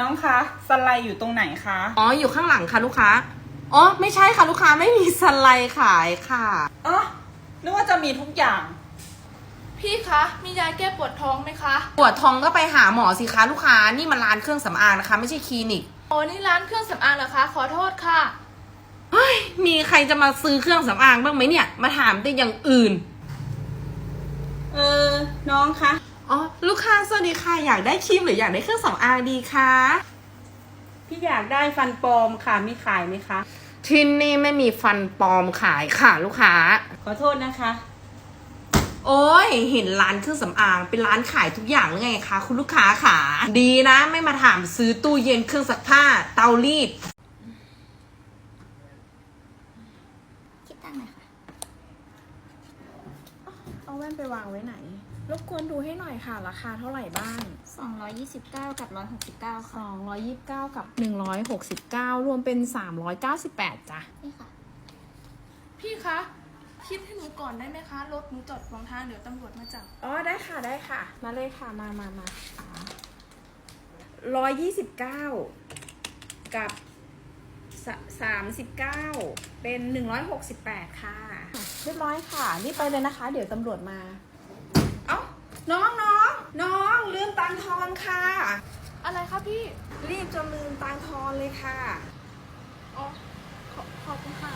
น้องคะสไลด์อยู่ตรงไหนคะ อ๋อ อยู่ข้างหลังค่ะลูกค้า อ๋อ ไม่ใช่ค่ะลูกค้าไม่มีสไลด์ขายค่ะ อ๋อ นึกว่าจะมีทุกอย่าง พี่คะ มียาแก้ปวดท้องไหมคะ ปวดท้องก็ไปหาหมอสิคะลูกค้า นี่มันร้านเครื่องสำอางนะคะ ไม่ใช่คลินิก โอ้นี่ร้านเครื่องสำอางเหรอคะ ขอโทษค่ะ เฮ้ย มีใครจะมาซื้อเครื่องสำอางบ้างไหมเนี่ย มาถามแต่อย่างอื่น เออ น้องคะ อ๋อลูกค้าสวัสดีค่ะอยากได้ครีมหรืออยากได้เครื่องสำอางดีคะพี่อยากได้ฟันปลอมค่ะมีขายไหมคะ ที่นี่ไม่มีฟันปลอมขายค่ะลูกค้า ขอโทษนะคะ โอ้ยเห็นร้านเครื่องสำอางเป็นร้านขายทุกอย่างหรือไงคะคุณลูกค้าค่ะ ดีนะไม่มาถามซื้อตู้เย็นเครื่องซักผ้า เตารีด คิดตังค์หน่อยค่ะ เอาแว่นไปวางไว้ไหนร บกวนดูให้หน่อยค่ะ ราคาเท่าไหร่บ้าง 229 กับ 169 ค่ะ 229 กับ 169 รวมเป็น 398จ้ะ นี่ค่ะ พี่คะ คิดให้หนูก่อนได้ไหมคะ รถหนูจอดขวางทางเดี๋ยวตำรวจมาจับ อ๋อ ได้ค่ะได้ค่ะ มาเลยค่ะ มามามาร้อยยี่สิบเก้ากับสามสิบเก้าเป็นหนึ่งร้อยหกสิบแปดค่ะ เรียบร้อยค่ะนี่ไปเลยนะคะ เดี๋ยวตำรวจมา เอ้า น้องน้องน้องลืมตังค์ท อนค่ะ อะไรคะพี่ รีบจนลืมตังค์ทอนเลยค่ะ อ๋อ ขอขอบคุณค่ะ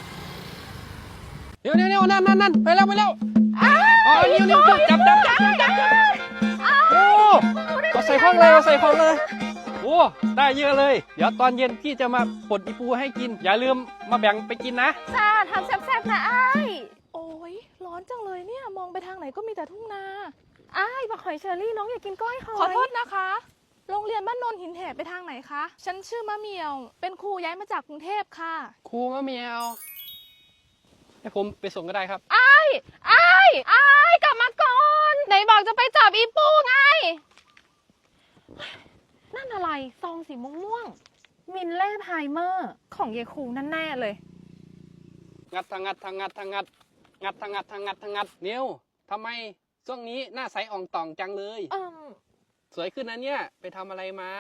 เดี๋ยวเดี๋ยวเดี๋ยวนั่นนั่นนั่นไปแล้วไปแล้วอ๋อนิ้วนิ้วจับจับจับจับจับจับโอ้เอาใส่ห้องเลยเอาใส่ห้องเลย โอ้ ได้เยอะเลย เดี๋ยวตอนเย็นพี่จะมาปลดอีปูให้กิน อย่าลืมมาแบ่งไปกินนะ จ้าทำแซ่บๆนะอ้ายโอ้ยร้อนจังเลยเนี่ย มองไปทางไหนก็มีแต่ทุ่งนา อ้ายบักหอยเชอรี่น้องอยากกินก้อยหอยขอโทษนะคะ โรงเรียนบ้านโนนหินแหบไปทางไหนคะ ฉันชื่อมะเหมียว เป็นครูย้ายมาจากกรุงเทพค่ะ ครูมะเมียวให้ผมไปส่งก็ได้ครับ อ้ายอ้ายอ้ายกลับมาก่อน ไหนบอกจะไปจับอีปูไง นั่นอะไร ซองสีม่วงๆมินเล่ไพรเมอร์ ของเยคูนั่นแน่เลย งัดทางงัดทางงัดทางงัด งัดทางงัดทางงัดทางงัดนิวทำไม ช่วงนี้หน้าใสอ่องต่องจังเลยเอิ่มสวยขึ้นนะเนี่ย ไปทำอะไรมา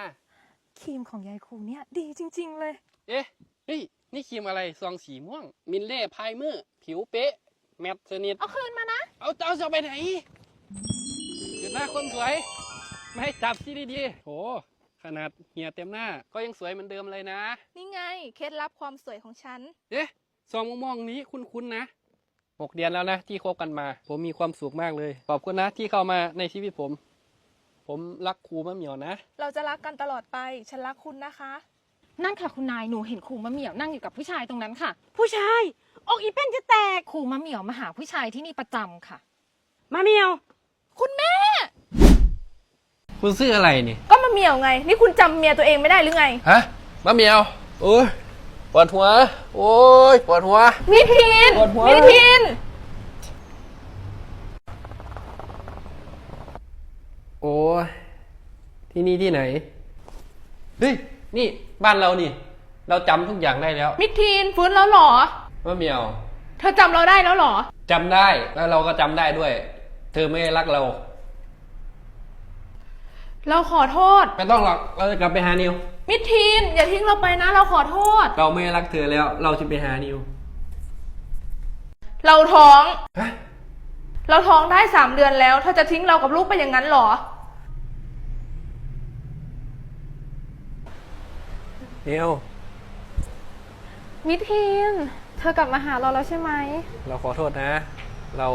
ครีมของยายคูเนี่ยดีจริง ๆ เลย เอ๊ะเฮ้ยนี่ครีมอะไรซองสีม่วง มินเล่ไพรเมอร์ผิวเป๊ะ แมตต์สนิท เอาคืนมานะ เอาจะเอาจะเอาไปไหนเดี๋ยวหน้าคนสวย ไม่ให้จับที่ดีๆโหขนาดเหียเต็มหน้า ก็ยังสวยเหมือนเดิมเลยนะ นี่ไง เคล็ดลับความสวยของฉัน เอ๊ะซองม่วงๆนี้คุ้นๆนะ หกเดือนแล้วนะที่คบกันมา ผมมีความสุขมากเลย ขอบคุณนะที่เข้ามาในชีวิตผม ผมรักครูมะเหมียวนะ เราจะรักกันตลอดไป ฉันรักคุณนะคะ นั่นค่ะคุณนายหนูเห็นครูมะเหมี่ยวนั่งอยู่กับผู้ชายตรงนั้นค่ะ ผู้ชาย อกอีเป็นจะแตก ครูมะเหมี่ยวมาหาผู้ชายที่นี่ประจำค่ะ มาเมียว คุณแม่ คุณซื้ออะไรนี่ก็มาเหมียวไง นี่คุณจำเมียตัวเองไม่ได้หรือไง ฮะมะเหมียวโอ้ย ปวดหัว โอ้ยปวดหัว มิทิน ปวดหัว มิทิน โอ้ยที่นี่ที่ไหนเฮ้ยนี่บ้านเรานี่ เราจำทุกอย่างได้แล้วมิทินฟื้นแล้วเหรอมะเหมียวเธอจำเราได้แล้วเหรอ จำได้แล้วเราก็จำได้ด้วย เธอไม่ได้รักเรา เราขอโทษ ไม่ต้องหรอกเราจะกลับไปหานิว มิทินอย่าทิ้งเราไปนะ เราขอโทษ เราไม่รักเธอแล้ว เราจะไปหานิวเราท้อง ฮะเราท้องได้สามเดือนแล้วเธอจะทิ้งเรากับลูกไปอย่างนั้นเหรอ นิวมิทีน เธอกลับมาหาเราแล้วใช่ไหม เราขอโทษนะ เรา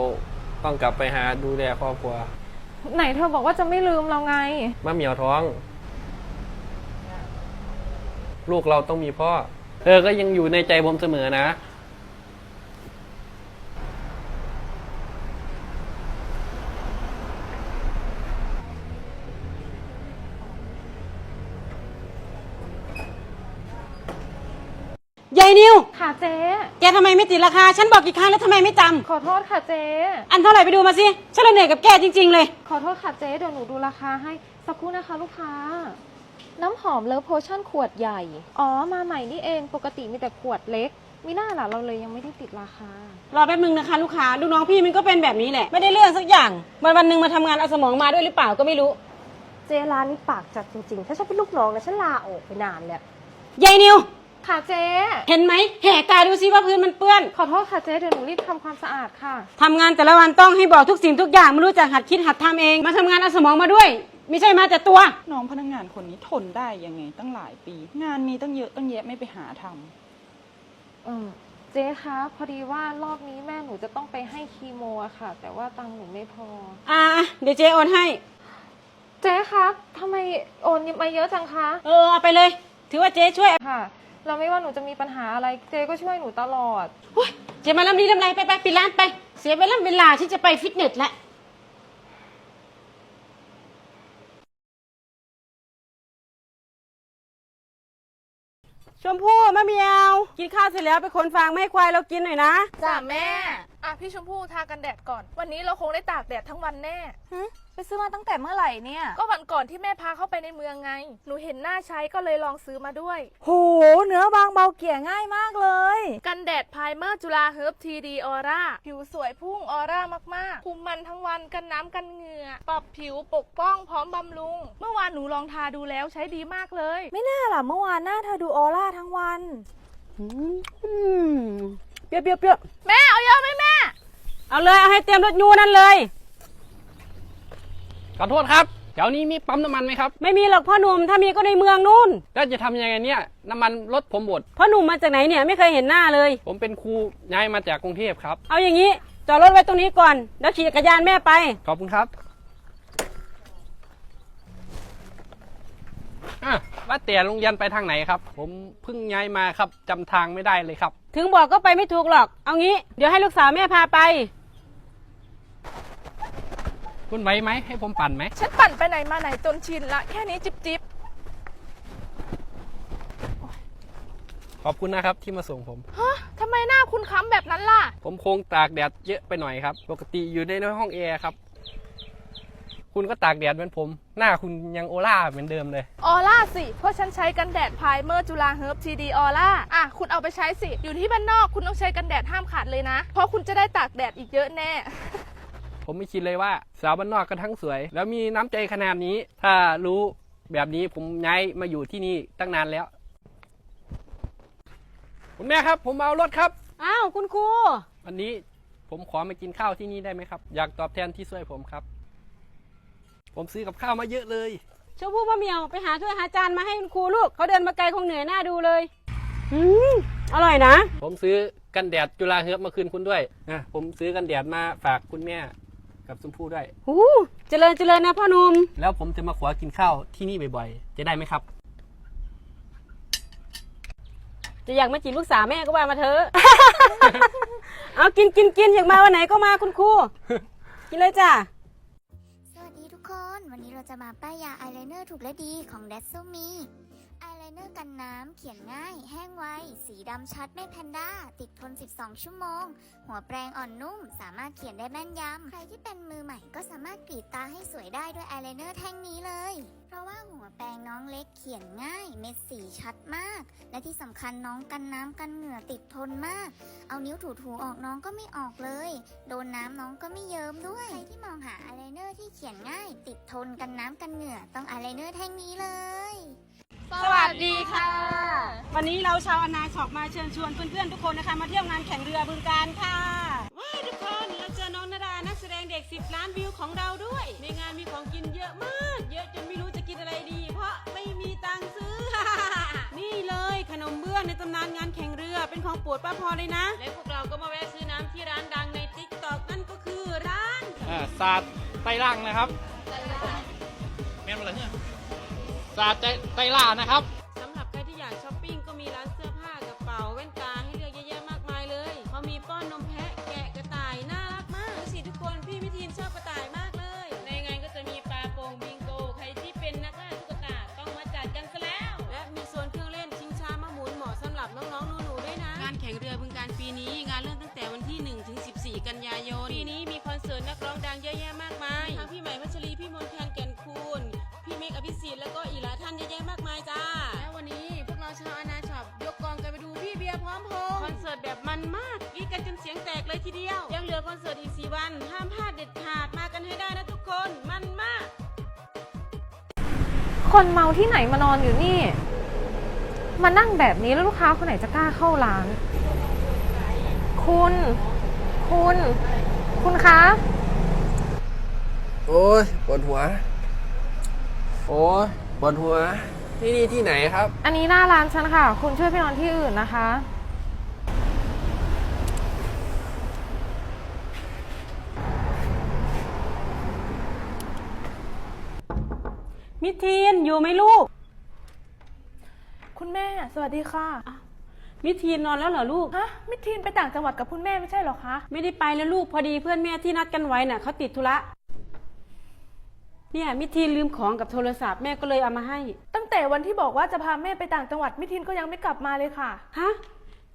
ต้องกลับไปหาดูแลครอบครัวไหนเธอบอกว่าจะไม่ลืมเราไง มะเหมียวท้อง ลูกเราต้องมีพ่อ เธอก็ยังอยู่ในใจผมเสมอนะ ยายนิว ค่ะเจ๊ แกทำไมไม่ติดราคา ฉันบอกกี่ครั้งแล้วทำไมไม่จขอโทษค่ะเจ๊ำ อันเท่าไหร่ไปดูมาสิ ฉันเลยเหนื่อยกับแกจริง ๆ เลย ขอโทษค่ะเจ๊เดี๋ยวหนูดูราคาให้ สักครู่นะคะลูกค้า น้ำหอมเลิฟโพชั่นขวดใหญ่ อ๋อ มาใหม่นี่เอง ปกติมีแต่ขวดเล็ก มีหน้าล่ะเราเลยยังไม่ได้ติดราคา รอแป๊บนึงนะคะลูกค้าลูกน้องพี่มันก็เป็นแบบนี้แหละ ไม่ได้เรื่องสักอย่างวันวันๆหนึ่งมาทำงานเอาสมองมาด้วยหรือเปล่าก็ไม่รู้ เจร้านนี้ปากจัดจริงๆ ถ้าฉันเป็นลูกน้องนะฉันลาออกไปนานแล้ว ยายนิว ค่ะเจ๊ เห็นไหมแหกตาดูซิว่าพื้นมันเปื้อนขอโทษค่ะเจ๊เดี๋ยวหนูรีบทำความสะอาดค่ะ ทำงานแต่ละวันต้องให้บอกทุกสิ่งทุกอย่างไม่รู้จักหัดคิดหัดทำเอง มาทำงานเอาสมองมาด้วย ไม่ใช่มาแต่ตัว น้องพนักงานคนนี้ทนได้ยังไงตั้งหลายปี งานมีตั้งเยอะตั้งแยะไม่ไปหาทำเออเจ๊คะพอดีว่ารอบนี้แม่หนูจะต้องไปให้คีโมอะค่ะ แต่ว่าตังค์หนูไม่พอ อ่าเดี๋ยวเจโอนให้ เจ๊คะทำไมโอนมาเยอะจังคะ เออเอาไปเลย ถือว่าเจ๊ช่วยค่ะ เราไม่ว่าหนูจะมีปัญหาอะไรเจ๊ก็ช่วยหนูตลอด โอ๊ยเจ๊มาลำนี้ลำไรไปไปปิดร้านไป เสียเวลาเวลาที่จะไปฟิตเนสแล้ว ชมพู่มะเมียว กินข้าวเสร็จแล้วไปขนฟางไม่ควายเรากินหน่อยนะ จ้าแม่ อะพี่ชมพู่ทากันแดดก่อน วันนี้เราคงได้ตากแดดทั้งวันแน่ไปซื้อมาตั้งแต่เมื่อไหร่เนี่ย ก็วันก่อนที่แม่พาเข้าไปในเมืองไง หนูเห็นหน้าใช้ก็เลยลองซื้อมาด้วย โห เนื้อบางเบาเกลี่ยง่ายมากเลย กันแดดพายเมอร์จุฬาเฮิร์บทีดีออร่าผิวสวยพุ่งออร่ามากๆคุมมันทั้งวันกันน้ำกันเหงื่อปรับผิวปกป้องพร้อมบำรุง เมื่อวานหนูลองทาดูแล้วใช้ดีมากเลย ไม่น่าล่ะเมื่อวานหน้าเธอดูออร่าทั้งวัน อืม เปรี้ยวเปรี้ยวเปรี้ยวแม่เอาเยอะไหมแม่ เอาเลยเอาให้เตรียมรถยูนั่นเลย ขอโทษครับแถวนี้มีปั๊มน้ำมันไหมครับ ไม่มีหรอกพ่อหนุ่มถ้ามีก็ในเมืองนู่น แล้วจะทำยังไงเนี่ยน้ำมันรถผมหมด พ่อหนุ่มมาจากไหนเนี่ยไม่เคยเห็นหน้าเลย ผมเป็นครูย้ายมาจากกรุงเทพครับ เอาอย่างนี้จอดรถไว้ตรงนี้ก่อน แล้วขี่จักรยานแม่ไป ขอบคุณครับอะ ว่าแต่โรงเรียนไปทางไหนครับ ผมเพิ่งย้ายมาครับจำทางไม่ได้เลยครับ ถึงบอกก็ไปไม่ถูกหรอก เอางี้ เดี๋ยวให้ลูกสาวแม่พาไป คุณไหวไหมให้ผมปั่นไหม ฉันปั่นไปไหนมาไหนจนชินละแค่นี้จิบจิบขอบคุณนะครับที่มาส่งผม ฮะทำไมหน้าคุณค้ำแบบนั้นล่ะ ผมคงตากแดดเยอะไปหน่อยครับ ปกติอยู่ในห้องแอร์ครับ คุณก็ตากแดดเหมือนผม หน้าคุณยังโอล่าเหมือนเดิมเลย ออร่าสิ เพราะฉันใช้กันแดดพายเมอร์จุฬาเฮิร์บทีดีออร่าอะ คุณเอาไปใช้สิ อยู่ที่บ้านนอกคุณต้องใช้กันแดดห้ามขาดเลยนะ เพราะคุณจะได้ตากแดดอีกเยอะแน่ ผมไม่คิดเลยว่าสาวบ้านนอกก็ทั้งสวย แล้วมีน้ำใจขนาดนี้ ถ้ารู้แบบนี้ผมย้ายมาอยู่ที่นี่ตั้งนานแล้ว คุณแม่ครับ ผมเอารถครับ อ้าวคุณครู วันนี้ผมขอมากินข้าวที่นี่ได้ไหมครับ อยากตอบแทนที่ช่วยผมครับ ผมซื้อกับข้าวมาเยอะเลย ชมพู่มะเหมียวไปหาถ้วยหาจานมาให้คุณครูลูกเขาเดินมาไกลคงเหนื่อยหน้าดูเลย อืมอร่อยนะ ผมซื้อกันแดดจุฬาเฮิร์บมาคืนคุณด้วยนะผมซื้อกันแดดมาฝากคุณแม่กับชมพู่ด้วย หูเจริญเจริญนะพ่อหนุ่มแล้วผมจะมาขอกินข้าวที่นี่บ่อยๆ จะได้ไหมครับ จะอยากมาจีบลูกสาวแม่ก็ว่ามาเถอะ เอากินกินกินอยากมาวันไหนก็มาคุณครู กินเลยจ้ะสวัสดีทุกค น วันนี้เราจะมาป้ายยาอายไลเนอร์ถูกและดีของเดซโซมีอายไลเนอร์กันน้ำ เขียนง่าย แห้งไว สีดำชัดไม่แพนด้า ติดทน 12 ชั่วโมง หัวแปรงอ่อนนุ่ม สามารถเขียนได้แม่นยำ ใครที่เป็นมือใหม่ก็สามารถกรีดตาให้สวยได้ด้วยอายไลเนอร์แท่งนี้เลย ราะว่าหัวแปรงน้องเล็กเขียนง่าย เม็ดสีชัดมาก และที่สำคัญน้องกันน้ำกันเหงื่อติดทนมาก เอานิ้วถูๆออกน้องก็ไม่ออกเลย โดนน้ำน้องก็ไม่เยิ้มด้วย ใครที่มองหาอายไลเนอร์ที่เขียนง่าย ติดทนกันน้ำกันเหงื่อต้องอายไลเนอร์แท่งนี้เลย สวัสดีค่ะ วันนี้เราชาวอนาช็อปมาเชิญชวนเพื่อนๆทุกคนนะคะ มาเที่ยวงานแข่งเรือบึงการค่ะว้ายทุกคนเราเจอน้องนาดานักแสดงเด็ก 10 ล้านวิวของเราด้วย ในงานมีของกินเยอะมาก ข่งเรือเป็นของโปรดป้าพรเลยนะ และพวกเราก็มาแวะซื้อน้ำที่ร้านดังในติ๊กต็อกนั่นก็คือร้านอ่าศาสตร์ไต้ล่างนะครับ แม่นอะไรเนี่ยศาสตร์ไต้ล่านะครับ เรือบึงการปีนี้ งานเริ่มตั้งแต่วันที่1ถึง14 กันยายนปีนี้มีคอนเสิร์ตนักร้องดังเยอะแยะมากมายทั้งพี่ใหม่พัชรีพี่มนต์แคนแก่นคูณพี่เมกอภิสิทธิ์แล้วก็อีกหลายท่านเยอะแยะมากมายจ้าและวันนี้พวกเราชาวอนาช็อปยกกองกันไปดูพี่เบียร์พร้อมพงษ์คอนเสิร์ตแบบมันมากกรีดกันจนเสียงแตกเลยทีเดียว ยังเหลือคอนเสิร์ตอีก4วันห้ามพลาดเด็ดขาดมากันให้ได้นะทุกคนมันมาก คนเมาที่ไหนมานอนอยู่นี่ มานั่งแบบนี้แล้วลูกค้าคนไหนจะกล้าเข้าร้าน คุณ คุณ คุณคะ โอ้ยปวดหัว โอ้ยปวดหัว ที่นี่ที่ไหนครับ อันนี้หน้าร้านฉันค่ะ คุณช่วยไปนอนที่อื่นนะคะ มิทีนอยู่ไหมลูก คุณแม่ สวัสดีค่ะ มิทีนนอนแล้วเหรอลูก ฮะมิทีนไปต่างจังหวัดกับคุณแม่ไม่ใช่เหรอคะ ไม่ได้ไปแล้วลูกพอดีเพื่อนแม่ที่นัดกันไว้น่ะเขาติดธุระเนี่ยมิทีนลืมของกับโทรศัพท์แม่ก็เลยเอามาให้ ตั้งแต่วันที่บอกว่าจะพาแม่ไปต่างจังหวัดมิทีนก็ยังไม่กลับมาเลยค่ะ ฮะ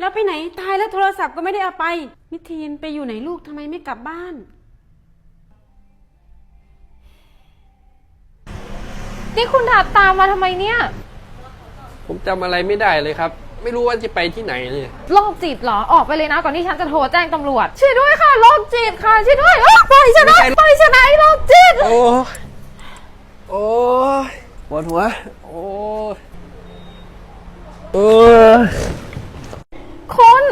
แล้วไปไหนตายแล้วโทรศัพท์ก็ไม่ได้เอาไป มิทีนไปอยู่ไหนลูกทำไมไม่กลับบ้านนี่คุณถับตามมาทำไมเนี่ย ผมจำอะไรไม่ได้เลยครับ ไม่รู้ว่าจะไปที่ไหนเลย โรคจิตเหรอ ออกไปเลยนะ ก่อนที่ฉันจะโทรแจ้งตำรวจ ช่วยด้วยค่ะ โรคจิตค่ะ ช่วยด้วยเอ้ปล่อยฉันไปใช่ ปล่อยฉันนไอ้โรคจิต โอ้โอ้ปวดหัว โอ้ยเออ คุณ